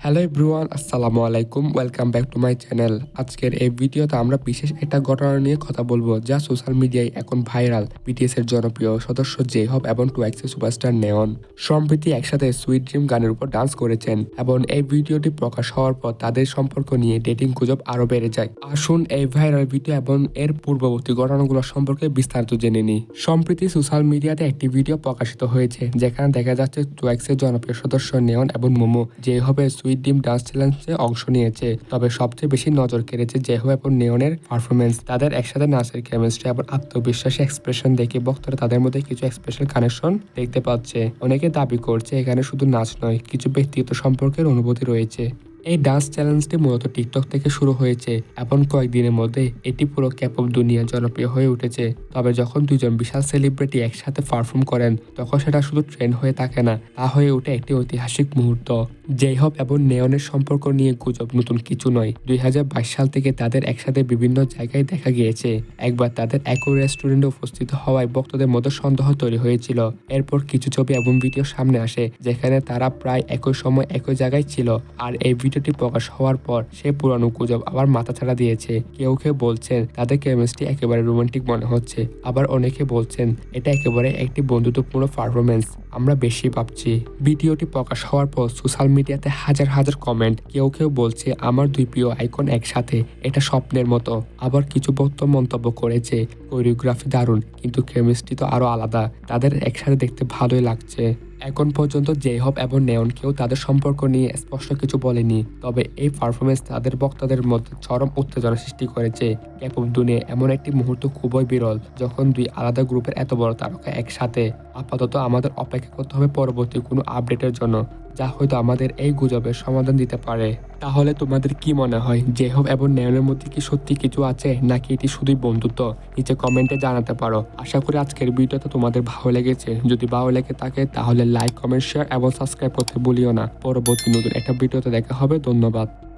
Hello everyone আসসালামু আলাইকুম welcome back to my channel আজকের এই ভিডিওতে আমরা বিশেষ একটা ঘটনা নিয়ে কথা বলব যা সোশ্যাল মিডিয়ায় এখন ভাইরাল বিটিএস এর জনপ্রিয় সদস্য জে হব এবং টু এক্সের সুপারস্টার নেয়ন সম্প্রতি একসাথে সুইট ড্রিম গানের উপর ডান্স করেছেন এবং এই ভিডিওটি প্রকাশ হওয়ার পর তাদের সম্পর্ক নিয়ে ডেটিং গুজব আরও বেড়ে যায়। আসুন এই ভাইরাল ভিডিও এবং এর পূর্ববর্তী ঘটনাগুলো সম্পর্কে বিস্তারিত জেনে নিই। সম্প্রতি সোশ্যাল মিডিয়াতে একটি ভিডিও প্রকাশিত হয়েছে, যেখানে দেখা যাচ্ছে টু এক্সের জনপ্রিয় সদস্য নেয়ন এবং মোমো যে হবে সুইট ডিম ডান্স চ্যালেঞ্জে অংশ নিয়েছে। তবে সবচেয়ে বেশি নজর কেড়েছে জেহো এবং নেয়নের পারফরমেন্স তাদের একসাথে নাচের কেমিস্ট্রি এবং আত্মবিশ্বাসী এক্সপ্রেশন দেখে বক্তরা তাদের মধ্যে কিছু স্পেশাল কানেকশন দেখতে পাচ্ছে। অনেকে দাবি করছে এখানে শুধু নাচ নয়, কিছু ব্যক্তিগত সম্পর্কের অনুভূতি রয়েছে। এই ডান্স চ্যালেঞ্জটি মূলত টিকটক থেকে শুরু হয়েছে এবং কয়েকদিনের মধ্যে এটি পুরো ক্যাপঅপ দুনিয়া জনপ্রিয় হয়ে উঠেছে। তবে যখন দুজন বিশাল সেলিব্রিটি একসাথে পারফর্ম করেন, তখন সেটা শুধু ট্রেন্ড হয়ে থাকে না, তা হয়ে ওঠে একটি ঐতিহাসিক মুহূর্ত। যেই হব এবং নেয়নের সম্পর্ক নিয়ে গুজব নতুন কিছু নয়। দুই সাল থেকে তাদের একসাথে বিভিন্ন জায়গায় দেখা গিয়েছে। একবার তাদের একই রেস্টুরেন্টে উপস্থিত হওয়ায় ভক্তদের মধ্যে সন্দেহ তৈরি হয়েছিল। এরপর কিছু ছবি এবং ভিডিও সামনে আসে, যেখানে তারা প্রায় একই সময় একই জায়গায় ছিল। আর এই ভিডিওটি প্রকাশ হওয়ার পর সে পুরানো গুজব আবার মাথাছাড়া দিয়েছে। কেউ কেউ বলছেন, তাদের কেমিস্ট্রি একেবারে রোমান্টিক মনে হচ্ছে। আবার অনেকে বলছেন, এটা একেবারে একটি বন্ধুত্বপূর্ণ পারফরমেন্স আমরা বেশি ভাবছি। ভিডিওটি প্রকাশ হওয়ার পর সোশ্যাল মিডিয়াতে হাজার হাজার কমেন্ট কেউ কেউ বলছে, আমার দুই প্রিয় আইকন একসাথে, এটা স্বপ্নের মতো। আবার কিছু ভক্ত মন্তব্য করেছে কোরিওগ্রাফি দারুণ, কিন্তু কেমিস্ট্রি তো আরও আলাদা, তাদের একসাথে দেখতে ভালোই লাগছে। এখন পর্যন্ত জেহব এবং নেয়ন কেউ তাদের সম্পর্ক নিয়ে স্পষ্ট কিছু বলেনি, তবে এই পারফরমেন্স তাদের বক্তাদের মধ্যে চরম উত্তেজনা সৃষ্টি করেছে। ক্যাপব দুনিয়া এমন একটি মুহূর্ত খুবই বিরল, যখন দুই আলাদা গ্রুপের এত বড় তারকা একসাথে। আপাতত আমাদের অপেক্ষা করতে হবে পরবর্তী কোনো আপডেটের জন্য। যা হয়তো আমাদের এই গুজবের সমাধান দিতে পারে। তাহলে তোমাদের কি মনে হয়? জেহব এবং নেয়নের মধ্যে কি সত্যি কিছু আছে, নাকি এটি শুধুই বন্ধুত্ব? নিচে কমেন্টে জানাতে পারো। আশা করি আজকের ভিডিওটা তোমাদের ভালো লেগেছে। যদি ভালো লেগে থাকে, তাহলে লাইক, কমেন্ট শেয়ার এবং সাবস্ক্রাইব করতে ভুলিও না। পরবর্তী নতুন একটা ভিডিওতে দেখা হবে। ধন্যবাদ।